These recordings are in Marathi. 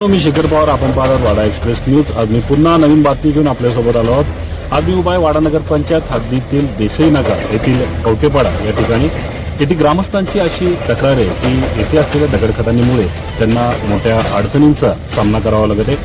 मी शेखर पवार आपण पाहतात वाडा एक्सप्रेस न्यूज. आज मी पुन्हा नवीन बातमी घेऊन आपल्यासोबत आलो आहोत. आज मी उभा आहे वाडा नगर पंचायत हद्दीतील देसाई नगर येथील कवटेपाडा या ठिकाणी येथे ग्रामस्थांची अशी तक्रार आहे की येथे असलेल्या दगडखदानीमुळे त्यांना मोठ्या अडचणींचा सामना करावा लागत आहे.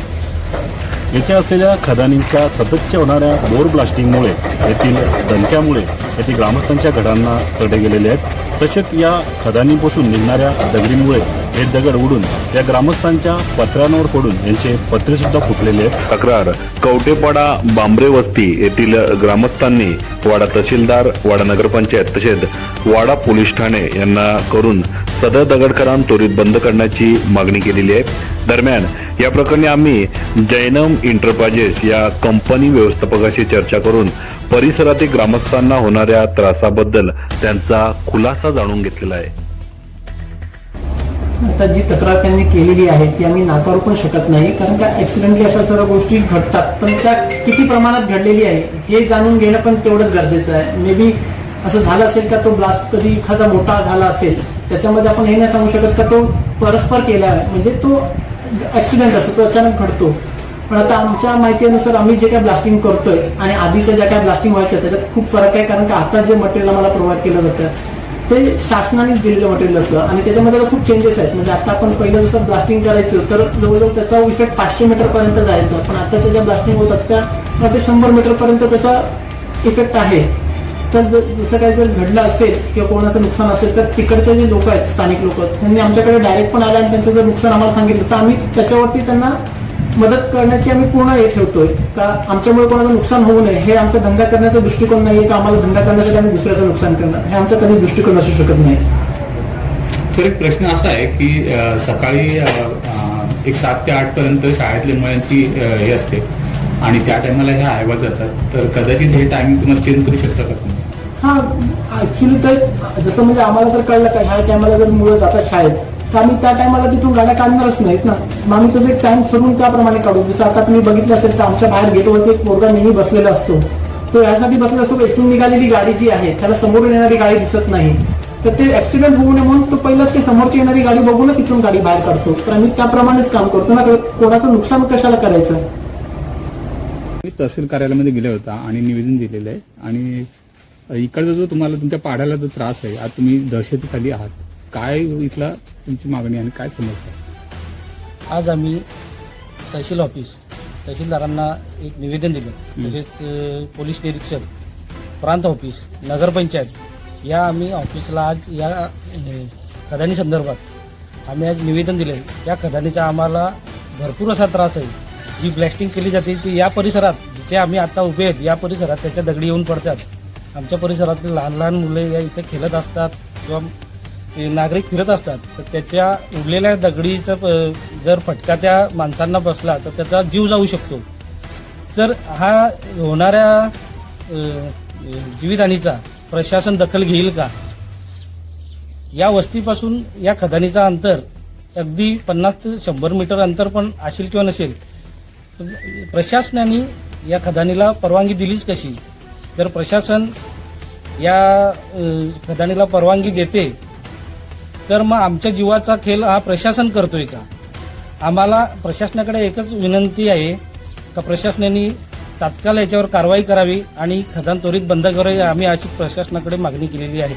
येथे असलेल्या खदानींच्या सततच्या होणाऱ्या बोर ब्लास्टिंगमुळे येथील दणक्यामुळे येथील ग्रामस्थांच्या घरांना तडे गेलेले आहेत. तसेच या खदानीपासून निघणाऱ्या दगडींमुळे हे दगड उडून या ग्रामस्थांच्या पत्र्यांवर पडून यांचे पत्रे सुद्धा फुटलेले आहेत. तक्रार कवटेपाडा बांबरे वस्ती येथील ग्रामस्थांनी वाडा तहसीलदार वाडा नगरपंचायत तसेच वाडा पोलीस ठाणे यांना करून सदर दगडखरान त्वरित बंद करण्याची मागणी केलेली आहे. दरम्यान या प्रकरणी आम्ही जैनम इंटरप्राइजेस या कंपनी व्यवस्थापकाशी चर्चा करून परिसरातील ग्रामस्थांना होणाऱ्या त्रासाबद्दल त्यांचा खुलासा जाणून घेतलेला आहे. आता जी तक्रार त्यांनी केलेली आहे ती आम्ही नाकारू पण शकत नाही कारण का ऍक्सिडेंटली अशा सर्व गोष्टी घडतात. पण त्या किती प्रमाणात घडलेली आहे हे जाणून घेणं पण तेवढंच गरजेचं आहे. मे बी असं झालं असेल का तो ब्लास्ट कधी एखादा मोठा झाला असेल त्याच्यामध्ये आपण हे नाही सांगू शकत का तो परस्पर केला आहे. म्हणजे तो ऍक्सिडेंट असतो तो अचानक घडतो. पण आता आमच्या माहितीनुसार आम्ही जे काय ब्लास्टिंग करतोय आणि आधीच्या ज्या काय ब्लास्टिंग व्हायच्या त्याच्यात खूप फरक आहे कारण का आता जे मटेरियल आम्हाला प्रोव्हाइड केलं जातं ते शासनाने दिलेलं मटेरियल असतं. आणि त्याच्यामध्ये खूप चेंजेस आहेत. म्हणजे आता आपण पहिलं जसं ब्लास्टिंग करायचो तर जवळजवळ त्याचा इफेक्ट पाचशे मीटर पर्यंत जायचा. पण आताच्या ज्या ब्लास्टिंग होतात त्या मला ते शंभर मीटर पर्यंत त्याचा इफेक्ट आहे. तर जसं काही जर घडलं असेल किंवा कोणाचं नुकसान असेल तर तिकडचे जे लोक आहेत स्थानिक लोक त्यांनी आमच्याकडे डायरेक्ट पण आले आणि त्यांचं जर नुकसान आम्हाला सांगितलं तर आम्ही त्याच्यावरती त्यांना मदत करण्याची आम्ही पूर्ण हे ठेवतोय. का आमच्यामुळे कोणाचं नुकसान होऊ नये हे आमचा धंदा करण्याचा दृष्टिकोन नाहीये का आम्हाला धंदा करण्यासाठी आम्ही दुसऱ्याचं नुकसान करणार? हे आमचा कधी दृष्टिकोन असू शकत नाही. तर एक प्रश्न असा आहे की सकाळी एक सात ते आठ पर्यंत शाळेतल्या मुलांची हे असते. आणि त्या टायमाला ह्या आयवा जातात. तर कदाचित हे टायमिंग तुम्हाला चेंज करू शकता का तुम्ही? हा ऍक्च्युली तर जसं म्हणजे आम्हाला तर कळलं का ह्या टायमाला जर मुलं जातात शाळेत तर आम्ही त्या टायमाला तिथून गाड्या काढणारच नाहीत ना. मग आम्ही तसं एक टाइम ठरवून त्याप्रमाणे काढू. जसं आता तुम्ही बघितलं असेल तर आमच्या बाहेर गेटवरती एक पोरगा नेहमी बसलेला असतो. तो यासाठी बसलेला असतो इथून निघालेली गाडी जी आहे त्याला समोरून येणारी गाडी दिसत नाही. तर ते ऍक्सिडेंट होऊ नये म्हणून तो पहिलाच ते समोरची येणारी गाडी बघूनच इथून गाडी बाहेर काढतो. तर आम्ही त्याप्रमाणेच काम करतो ना कोणाचं नुकसान कशाला करायचं? मी तहसील कार्यालयामध्ये गेले होता आणि निवेदन दिलेलं आहे. आणि इकडचा जो तुम्हाला तुमच्या पाड्याला जो त्रास आहे आज तुम्ही दहशतीखाली आहात. काय इथला तुमची मागणी आणि काय समस्या आहे? आज आम्ही तहसील ऑफिस तहसीलदारांना एक निवेदन दिलं. तसेच पोलीस निरीक्षक प्रांत ऑफिस नगरपंचायत या आम्ही ऑफिसला आज या खदानी संदर्भात आम्ही आज निवेदन दिले या खदानीचा आम्हाला भरपूर असा त्रास आहे. जी ब्लॅस्टिंग केली जाते ती या परिसरात जिथे आम्ही आता उभे आहेत या परिसरात त्याच्या दगडी येऊन पडतात. आमच्या परिसरातील लहान लहान मुले या इथे खेळत असतात किंवा नागरिक फिरत असतात तर त्याच्या उडलेल्या दगडीचा प- जर फटका त्या माणसांना बसला तर त्याचा जीव जाऊ शकतो. तर हा होणाऱ्या जीवितहानीचा प्रशासन दखल घेईल का? या वस्तीपासून या खदानीचा अंतर अगदी पन्नास ते शंभर मीटर अंतर पण असेल किंवा नसेल प्रशासनाने या खदानीला परवानगी दिलीच कशी? जर प्रशासन या खदानीला परवानगी देते तर मग आमच्या जीवाचा खेळ हा प्रशासन करतोय का? आम्हाला प्रशासनाकडे एकच विनंती आहे का प्रशासनाने तात्काळ याच्यावर कारवाई करावी आणि खदान त्वरित बंद करावी आम्ही अशी प्रशासनाकडे मागणी केलेली आहे.